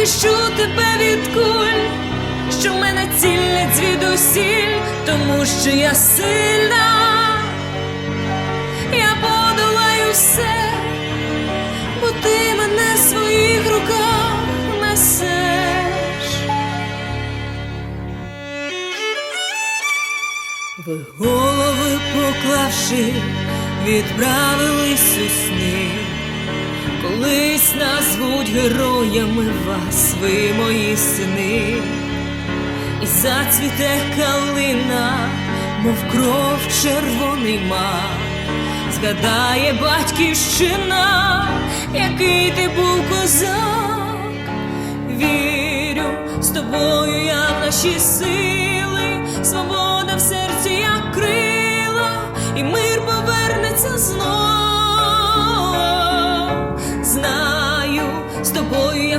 захищу тебе від куль, що в мене цілять звідусіль, тому що я сильна, я подолаю все, бо ти мене в своїх руках несеш. Ви голови поклавши, відправились у сни. Колись назвуть героями вас, ви мої сини, і зацвіте калина, мов кров червоний мак, згадає батьківщина, який ти був козак. Вірю з тобою я в наші сили, свобода